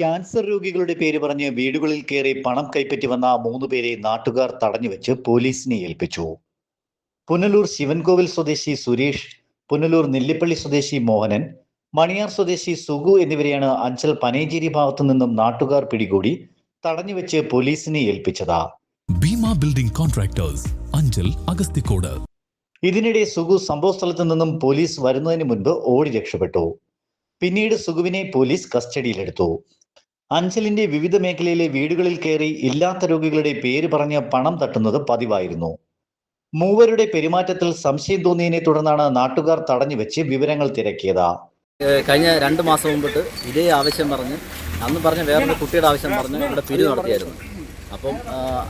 Cancer രോഗികളുടെ പേര് പറഞ്ഞ് വീടുകളിൽ കയറി പണം കൈപ്പറ്റി വന്ന മൂന്ന് പേരെ നാട്ടുകാർ തടഞ്ഞുവെച്ച് പോലീസിനെ ഏൽപ്പിച്ചു. പുനലൂർ ശിവൻകോവിൽ സ്വദേശി സുരേഷ് പുനലൂർ നെല്ലിപ്പള്ളി സ്വദേശി മോഹനൻ മണിയാർ സ്വദേശി സുഗു എന്നിവരെയാണ് അഞ്ചൽ പനേഞ്ചേരി ഭാഗത്തു നിന്നും നാട്ടുകാർ പിടികൂടി തടഞ്ഞുവെച്ച് പോലീസിനെ ഏൽപ്പിച്ചത്. Bhima building contractors Anchal Agasthikode. ഇതിനിടെ സുഗു സംഭവ സ്ഥലത്ത് നിന്നും പോലീസ് വരുന്നതിന് മുൻപ് ഓടി രക്ഷപ്പെട്ടു. പിന്നീട് സുഗുവിനെ പോലീസ് കസ്റ്റഡിയിലെടുത്തു. അഞ്ചലിന്റെ വിവിധ മേഖലയിലെ വീടുകളിൽ കയറി ഇല്ലാത്ത രോഗികളുടെ പേര് പറഞ്ഞ് പണം തട്ടുന്നത് പതിവായിരുന്നു. മൂവരുടെ പെരുമാറ്റത്തിൽ സംശയം തോന്നിയതിനെ തുടർന്നാണ് നാട്ടുകാർ തടഞ്ഞു വെച്ച് വിവരങ്ങൾ തിരക്കിയത്. കഴിഞ്ഞ രണ്ട് മാസം മുമ്പിട്ട് ഇതേ ആവശ്യം പറഞ്ഞ് അന്ന് പറഞ്ഞ വേറൊരു കുട്ടിയുടെ ആവശ്യം പറഞ്ഞ് ഇവിടെ പിരി നടത്തിയായിരുന്നു. അപ്പം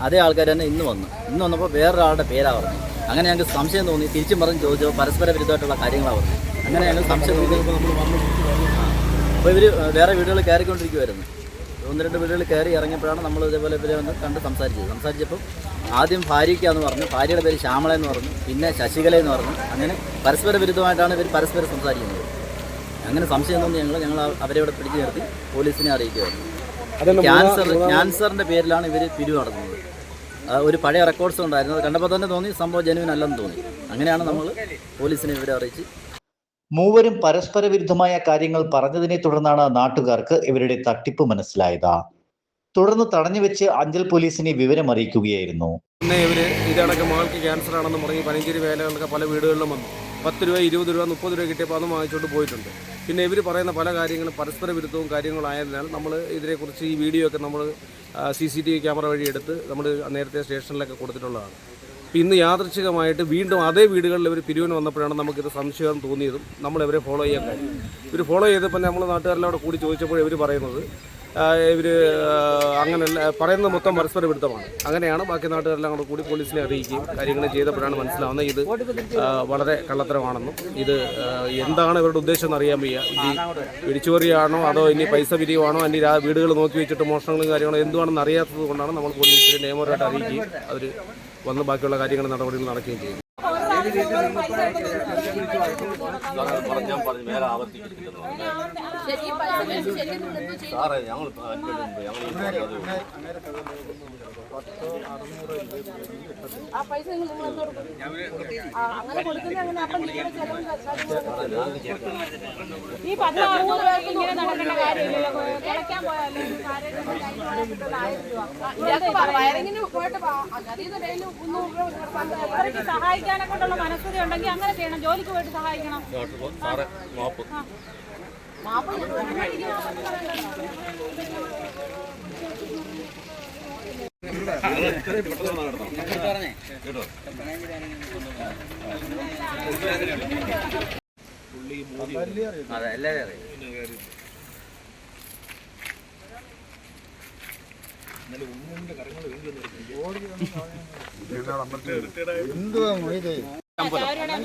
അതേ ആൾക്കാർ തന്നെ ഇന്ന് വന്നു. ഇന്ന് വന്നപ്പോൾ വേറൊരാളുടെ പേരാ പറഞ്ഞു അങ്ങനെ ഞങ്ങൾക്ക് സംശയം തോന്നി തിരിച്ചും പറഞ്ഞ് ചോദിച്ചപ്പോൾ പരസ്പര വിരുദ്ധമായിട്ടുള്ള കാര്യങ്ങളാണ് പറഞ്ഞു അങ്ങനെ ഞങ്ങൾ സംശയം വന്നു അപ്പോൾ ഇവർ വേറെ വീടുകളിൽ കയറിക്കൊണ്ടിരിക്കുമായിരുന്നു ഒന്ന് രണ്ട് വീടുകൾ കയറി ഇറങ്ങിയപ്പോഴാണ് നമ്മൾ ഇതേപോലെ ഇവരെ വന്ന് കണ്ട് സംസാരിച്ചത്. സംസാരിച്ചപ്പോൾ ആദ്യം ഭാര്യയ്ക്കാന്ന് പറഞ്ഞു. ഭാര്യയുടെ പേര് ശ്യാമള എന്ന് പറഞ്ഞു. പിന്നെ ശശികല എന്ന് പറഞ്ഞു. അങ്ങനെ പരസ്പര വിരുദ്ധമായിട്ടാണ് ഇവർ പരസ്പരം സംസാരിക്കുന്നത്. അങ്ങനെ സംശയം തോന്നി ഞങ്ങൾ ഞങ്ങൾ അവരെ ഇവിടെ പിടിച്ചു നിർത്തി പോലീസിനെ അറിയിക്കുകയായിരുന്നു. ക്യാൻസർ ക്യാൻസറിന്റെ പേരിലാണ് ഇവർ പിരിവ് നടത്തുന്നത് ഒരു പഴയ റെക്കോർഡ്സ് ഉണ്ടായിരുന്നു. അത് കണ്ടപ്പോൾ തന്നെ തോന്നി സംഭവം ജനുവിൻ അല്ലെന്ന് തോന്നി. അങ്ങനെയാണ് നമ്മൾ പോലീസിനെ ഇവരെ അറിയിച്ച് മൂവരും പരസ്പര വിരുദ്ധമായ കാര്യങ്ങൾ പറഞ്ഞതിനെ തുടർന്നാണ് നാട്ടുകാർക്ക് ഇവരുടെ തട്ടിപ്പ് മനസ്സിലായത്. തുടർന്ന് തടഞ്ഞു വെച്ച് അഞ്ചൽ പോലീസിനെ വിവരം അറിയിക്കുകയായിരുന്നു പിന്നെ ഇവർ ഇതടക്കം മകൾക്ക് ക്യാൻസർ ആണെന്ന് പറഞ്ഞ് പനഞ്ചേരി വേലകളൊക്കെ പല വീടുകളിലും വന്നു. പത്ത് രൂപ ഇരുപത് രൂപ മുപ്പത് രൂപ കിട്ടിയപ്പോൾ അതും വാങ്ങിച്ചുകൊണ്ട് പോയിട്ടുണ്ട്. പിന്നെ ഇവർ പറയുന്ന പല കാര്യങ്ങളും പരസ്പര വിരുദ്ധവും കാര്യങ്ങളായതിനാൽ നമ്മൾ ഇതിനെക്കുറിച്ച് ഈ വീഡിയോ ഒക്കെ നമ്മൾ C C T V camera വഴി എടുത്ത് നമ്മൾ നേരത്തെ സ്റ്റേഷനിലൊക്കെ കൊടുത്തിട്ടുള്ളതാണ്. ഇന്ന് യാദൃച്ഛികമായിട്ട് വീണ്ടും അതേ വീടുകളിൽ ഇവർ പിരിവിന് വന്നപ്പോഴാണ് നമുക്കിത് സംശയം തോന്നിയതും നമ്മൾ ഇവരെ ഫോളോ ചെയ്യാൻ കാര്യം ഇവർ ഫോളോ ചെയ്തപ്പോൾ നമ്മൾ നാട്ടുകാരെല്ലാം അവിടെ കൂടി ചോദിച്ചപ്പോൾ ഇവർ പറയുന്നത് ഇവർ അങ്ങനെ പറയുന്നത് മൊത്തം പരസ്പര വിരുദ്ധമാണ്. അങ്ങനെയാണ് ബാക്കി നാട്ടുകാരെല്ലാം കൂടെ കൂടി പോലീസിനെ അറിയിക്കുകയും കാര്യങ്ങൾ ചെയ്തപ്പോഴാണ് മനസ്സിലാവുന്നത്. ഇത് വളരെ കള്ളത്തരമാണെന്നും ഇത് എന്താണ് ഇവരുടെ ഉദ്ദേശം എന്ന് അറിയാൻ വയ്യ. ഇനി പിടിച്ചുപറിയാണോ അതോ ഇനി പൈസ പിരിയുവാണോ അല്ലെങ്കിൽ ആ വീടുകൾ നോക്കി വെച്ചിട്ട് മോഷണങ്ങളും കാര്യങ്ങളും എന്തുവാണെന്ന് അറിയാത്തത് കൊണ്ടാണ് നമ്മൾ പോലീസിനെ നിയമപരമായിട്ട് അറിയിക്കുകയും അവർ വന്ന് ബാക്കിയുള്ള കാര്യങ്ങൾ നടപടികൾ നടക്കുകയും ചെയ്യും സാറേ ഞങ്ങൾ ആ പൈസ നിങ്ങൾ നിങ്ങൾ എന്ത് കൊടുക്കും? ആ, അങ്ങനെ കൊടുക്കുന്ന അങ്ങനെ അപ്പം നിങ്ങളുടെ ചെലവും കാര്യങ്ങളും ഈ രൂപയ്ക്ക് ഇങ്ങനെ നടക്കേണ്ട കാര്യമില്ലല്ലോ. കിടക്കാൻ പോയാലും വയറിങ്ങിന് പോയിട്ട് അതിൽ നിന്ന് ഡെയിലി സഹായിക്കാനെ കൊണ്ടുള്ള മനസ്സതി ഉണ്ടെങ്കിൽ അങ്ങനെ ചെയ്യണം. ജോലിക്ക് പോയിട്ട് സഹായിക്കണം. മാപ്പ്. മാപ്പിള അതെ എല്ലാവരും അറിയാം.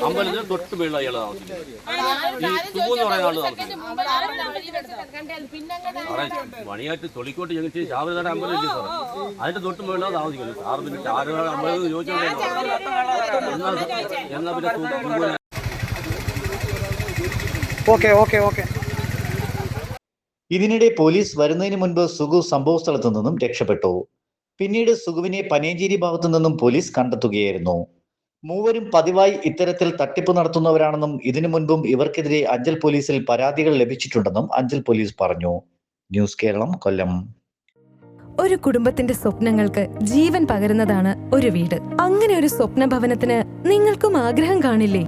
അമ്പലത്തിന് തൊട്ട് വീട്ടിൽ അയാൾ താമസിക്കുന്നത്. ഈ സുബു എന്ന് പറയുന്ന ആൾ താമസിക്കുന്നത് സാറേ മണിയായിട്ട് തൊളിക്കോട്ട് ജനിച്ച് ശാബരിനാട് അമ്പലം ഇല്ലേ സാറേ? അതിന്റെ തൊട്ട് വീട്ടിലാണ് താമസിക്കുന്നു സാറ് പിന്നെ ശാബരിനാട് അമ്പലം ചോദിച്ചോണ്ടേ എന്നാ പിന്നെ ഓക്കെ ഓക്കെ ഓക്കെ. ഇതിനിടെ പോലീസ് വരുന്നതിന് മുൻപ് സുഗു സംഭവ സ്ഥലത്തു നിന്നും രക്ഷപ്പെട്ടു. പിന്നീട് സുഗുവിനെ പനേഞ്ചേരി ഭാഗത്തു നിന്നും പോലീസ് കണ്ടെത്തുകയായിരുന്നു. മൂവരും പതിവായി ഇത്തരത്തിൽ തട്ടിപ്പ് നടത്തുന്നവരാണെന്നും ഇതിനു മുൻപും ഇവർക്കെതിരെ അഞ്ചൽ പോലീസിൽ പരാതികൾ ലഭിച്ചിട്ടുണ്ടെന്നും അഞ്ചൽ പോലീസ് പറഞ്ഞു. ന്യൂസ് കേരളം കൊല്ലം. ഒരു കുടുംബത്തിന്റെ സ്വപ്നങ്ങൾക്ക് ജീവൻ പകരുന്നതാണ് ഒരു വീട്. അങ്ങനെ ഒരു സ്വപ്ന ഭവനത്തിന് നിങ്ങൾക്കും ആഗ്രഹം കാണില്ലേ?